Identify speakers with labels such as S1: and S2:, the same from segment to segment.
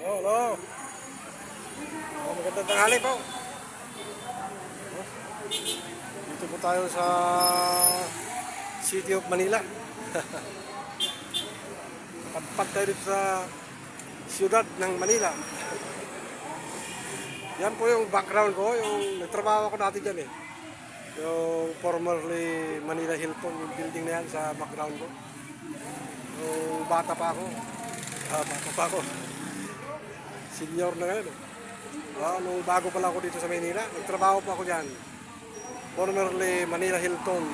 S1: Oh, hello. Oh, magandang tanghali po. Dito po tayo sa City of Manila. Nakapag tayo dito sa siyudad ng Manila. Yan po yung background ko, yung nagtrabaho ako dati dyan eh. Yung formerly Manila Hilton, yung building na yan sa background ko. Yung bata pa ako. Ah, bata pa ako. Senior na ngayon. Ah, nung bago pa ako dito sa Manila, nagtrabaho pa ako dyan. Formerly Manila Hilton.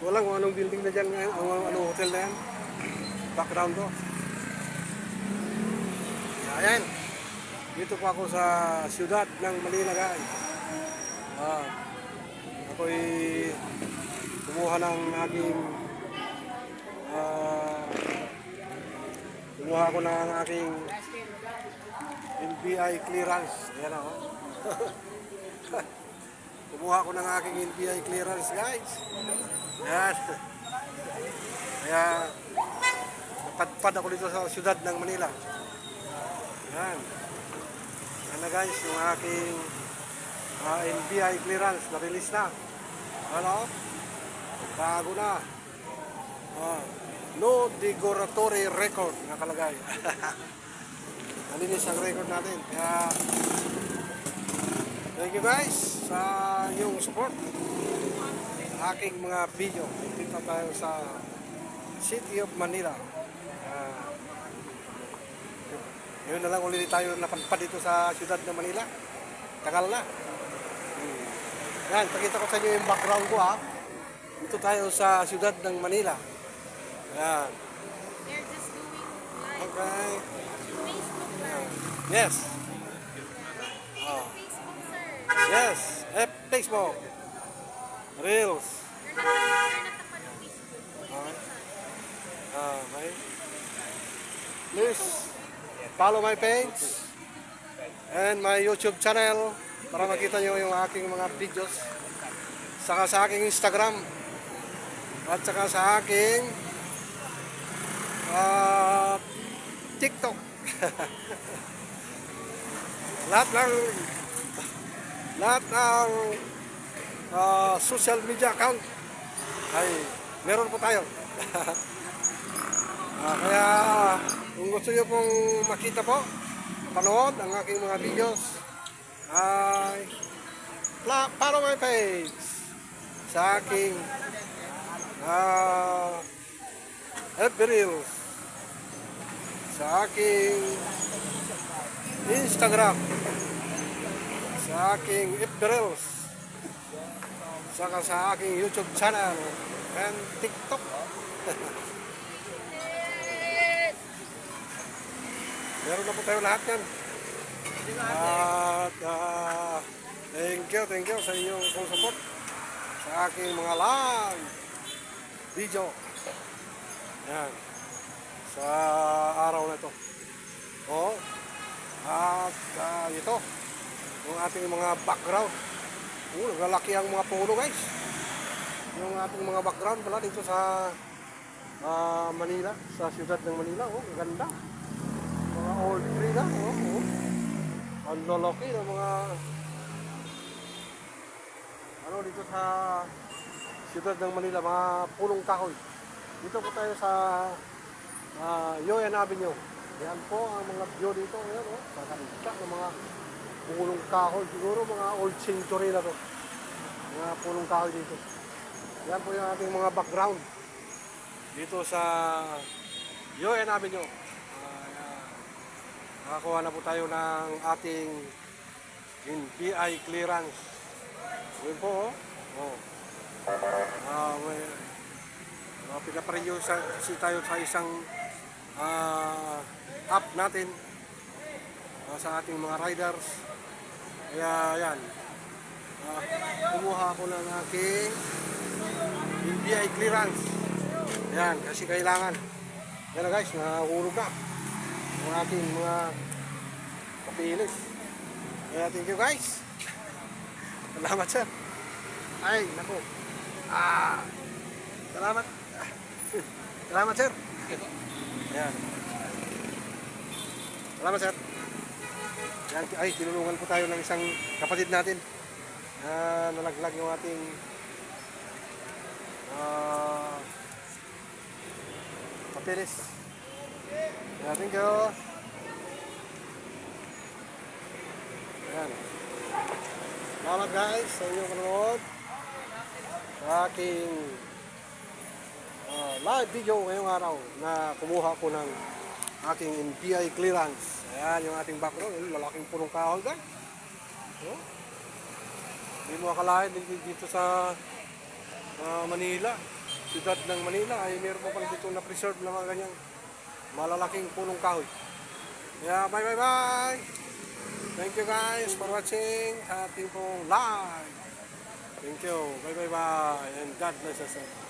S1: Wala kung anong building na dyan ngayon, anong, anong hotel na yan. Background ko. Ayan. Dito pa ako sa siyudad ng Manila guys. Ah, ako'y kumuha ng aking kumuha ko ng aking NBI clearance. Ayan ako. kumuha ko ng aking NBI clearance guys. Ayan. Kaya napadpad ako dito sa siyudad ng Manila. Ayan. Ayan na guys, yung aking ah, NBI clearance na-release na. Ano? Bago na. Ah, no derogatory record nakalagay. Malinis ang record natin. Kaya thank you guys sa inyong support sa aking mga video. Dito tayo sa City of Manila. Ah, yun na lang ulit tayo napadpad dito sa siyudad ng Manila. Tagal na. Hmm. Yan, pakita ko sa inyo yung background ko ha. Dito tayo sa siyudad ng Manila. Yan.
S2: They're just doing live
S1: Okay.
S2: Facebook live.
S1: Yes. Oh.
S2: Facebook, sir.
S1: Yes. Eh, Facebook. Reels.
S2: You're not, you're not of Facebook.
S1: Okay. Ah, okay. Please follow my page and my YouTube channel para makita nyo yung aking mga videos saka sa aking Instagram at saka sa aking ah, TikTok. Lahat ng lahat ng ah, social media account ay meron po tayo. Ah, kaya kung gusto nyo pong makita po, panood ang aking mga videos, ay pla- follow my page sa aking uh, Reels, sa aking Instagram, sa aking Reels, saka sa aking YouTube channel and TikTok. Meron na po tayo lahat yan. At ah, thank you, thank you sa inyong support sa aking mga live video. Yan. Sa araw na ito. Oo. At ah, ito, yung ating mga background. Oo, naglalaki ang mga puno guys. Yung ating mga background pala dito sa ah, Manila, sa siyudad ng Manila. Oh, ang ganda mga old tree na, oh, oh. Ang lalaki ng mga ano dito sa siyudad ng Manila, mga pulong kahoy. Dito po tayo sa uh, Yoyan Avenue. Yan po ang mga view dito. Ayan, oh. Kakanta ng mga pulong kahoy. Siguro mga old century na to. Mga pulong kahoy dito. Yan po yung ating mga background. Dito sa Yoyan Avenue. Ah, Nakakuha na po tayo ng ating NBI clearance. Yun po, oh. oh. Ah, may, uh, pinaparenew sa, si tayo sa isang ah, app natin ah, sa ating mga riders. Kaya yan. Ah, kumuha ako ng aking NBI clearance. Yan, kasi kailangan. Yan na guys, nahulog na ang ating mga papilis. Kaya thank you guys. Salamat sir. Ay, naku. Ah, salamat. Salamat sir. Yan. Salamat, sir. Yan, ay, tinulungan po tayo ng isang kapatid natin. na nalaglag yung ating ah papeles. Yeah, thank you. Yan. Salamat guys sa inyong panonood. Sa aking live video ngayong araw na kumuha ko ng aking NPI clearance. Ayan yung ating background. Yung lalaking punong kahoy guys. Oh. Hindi mo akalain dito, sa ah, Manila. Siyudad ng Manila ay meron pa pala dito na preserve na mga ganyang malalaking punong kahoy. Yeah, bye bye bye! Thank you guys for watching ating pong live. Thank you. Bye bye bye. And God bless us all.